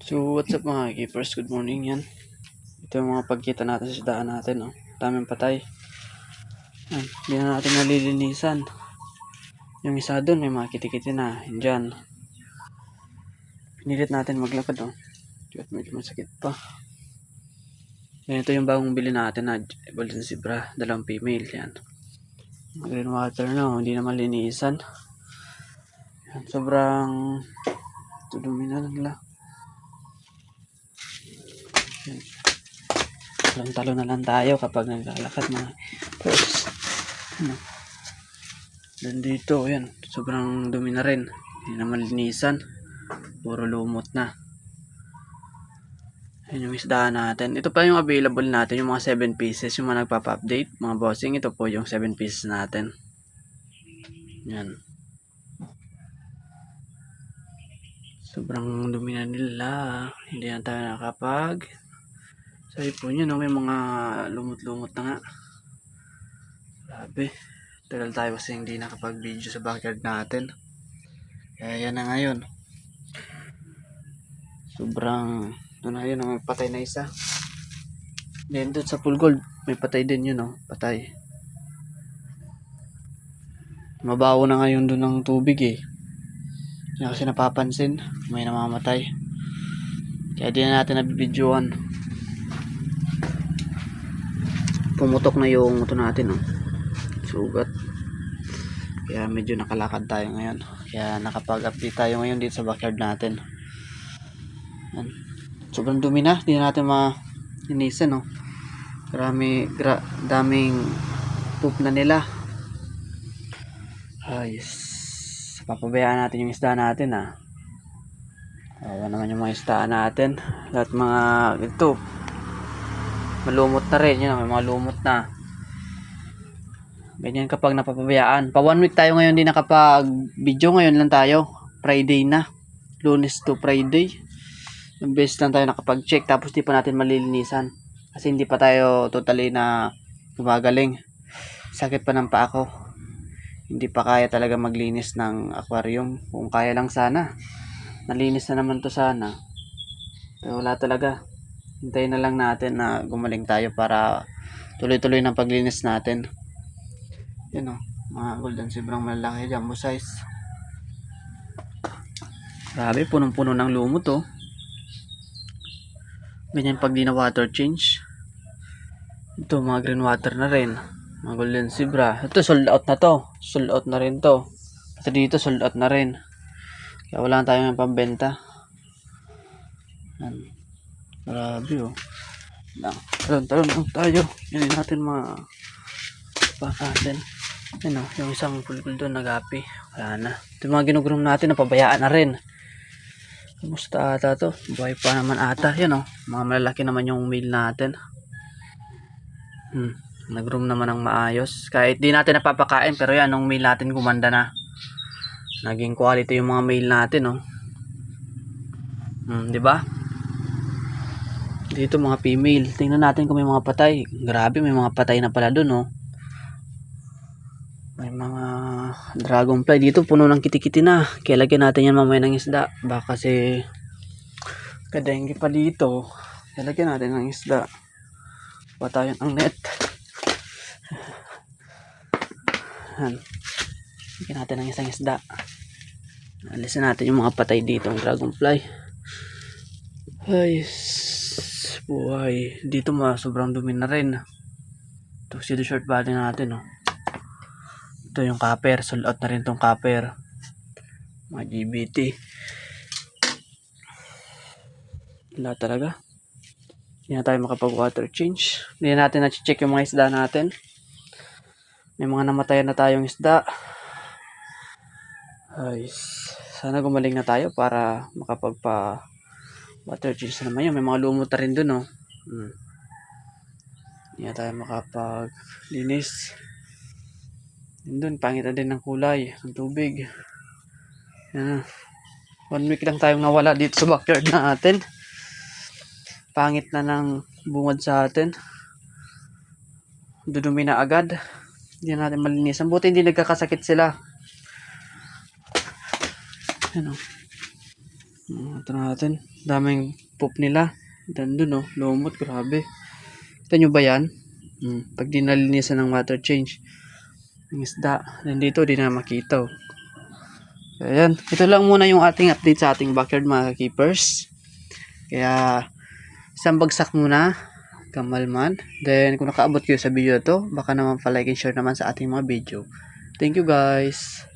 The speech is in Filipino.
So, what's up mga keepers? Good morning yan. Ito yung mga pagkita natin sa daan natin. Oh. Daming patay. Yan. Hindi na natin nalilinisan. Yung isa doon, may mga kitikiti na. Yan dyan. Pinilit natin maglakad. Oh. At medyo masakit pa. Yan, ito yung bagong bili natin na Golden Zebra. Dalawang female. Yan. Green water na. oh. Hindi na malinisan. Yan. Sobrang tudumi na nila. Talon-talo na lang tayo kapag naglalakad mga pros. Ano? Dan dito, yan. Sobrang dumi na rin. Hindi na malinisan. Puro lumot na. Yan yung isdaan natin. Ito pa yung available natin, yung mga 7 pieces, yung mga nagpapa-update. Mga bossing, ito po yung 7 pieces natin. Yan. Sobrang dumi na nila. Hindi na tayo nakapag sabi po niya, no, may mga lumot-lumot na nga. Grabe. Tagal tayo kasi hindi nakapag-video sa backyard natin. Kaya yan na ngayon. Sobrang, doon na yun, may patay na isa. Then doon sa full gold, may patay din yun, no? Patay. Mabaho na ngayon doon ng tubig eh. Na kasi napapansin, may namamatay. Kaya di na natin nabibidyoan pumutok na yung ito natin oh. sugat. Kaya medyo nakalakad tayo ngayon. Kaya nakapag-update tayo ngayon dito sa backyard natin. Yan. sobrang dumi na. Hindi na natin ma-inisan oh. Marami, gra, daming poop na nila. Ayos. Papabayaan natin yung isda natin ah. Ayan naman yung mga isdaan natin. Lahat mga ito malumot na rin yun may mga lumot na. Ganyan kapag napapabayaan. Pa one week tayo ngayon din nakapag video ngayon lang tayo. Friday na. Lunes to Friday. Yung best lang tayo nakapag check tapos di pa natin malilinisan. Kasi hindi pa tayo totally na gumagaling. Sakit pa ng pa ako hindi pa kaya talaga maglinis ng aquarium. Kung kaya lang sana. Nalinis na naman to sana. Pero wala talaga hintayin na lang natin na gumaling tayo para tuloy-tuloy ng paglinis natin. Yan o, mga golden sobrang malalaki, jumbo size. Grabe, punong-puno ng lumot oh. Ganyan pag di na water change. Ito, mga green water na rin. Mga golden zebra. Ito, sold out na to. Sold out na rin to. Ito dito, sold out na rin. Kaya wala tayong pambenta. Yan. Grabe oh. Lang. Talon, talon lang tayo. Yan natin mga pa natin. Yan oh, yung isang pulpul doon nagapi. Wala na. Ito yung mga ginugunom natin, napabayaan na rin. Kumusta ata to? Buhay pa naman ata. Yan oh, mga malalaki naman yung meal natin. Hmm, nagroom naman ng maayos. Kahit di natin napapakain, pero yan, nung meal natin gumanda na. Naging quality yung mga meal natin oh. Hmm, di ba? Dito mga female. Tingnan natin kung may mga patay. Grabe, may mga patay na pala doon, oh. May mga dragonfly. Dito puno ng kitikiti na. Kaya natin yan mamaya ng isda. Baka kasi kadengge pa dito. Kaya natin ng isda. Patayan ang net. Yan. Lagyan natin ng isang isda. Alisin natin yung mga patay dito. Ang dragonfly. Ay, s- buhay. Dito ma, sobrang dumi na rin. Ito, si short body natin, oh. Ito yung copper. Sold out na rin tong copper. Mga GBT. Wala talaga. Hindi na tayo makapag water change. Hindi na natin na-check yung mga isda natin. May mga namatayan na tayong isda. Ay, sana gumaling na tayo para makapagpa water change na naman yun. May mga lumot na rin dun, oh. Hmm. Hindi tayo makapaglinis. Yun dun, pangit din ng kulay, ng tubig. Yan. One week lang tayong nawala dito sa backyard natin. Pangit na ng bungad sa atin. Dudumi na agad. Hindi na natin malinisan. Buti hindi nagkakasakit sila. Ano? Ito natin. Daming poop nila. Dandun oh. Lumot. Grabe. Kita nyo ba yan? Hmm. Pag di nalinisan ng water change. Ang isda. Nandito di na makita oh. Ayan. Ito lang muna yung ating update sa ating backyard mga keepers. Kaya isang bagsak muna. Kamalman. Then kung nakaabot kayo sa video to, baka naman pa like and share naman sa ating mga video. Thank you guys.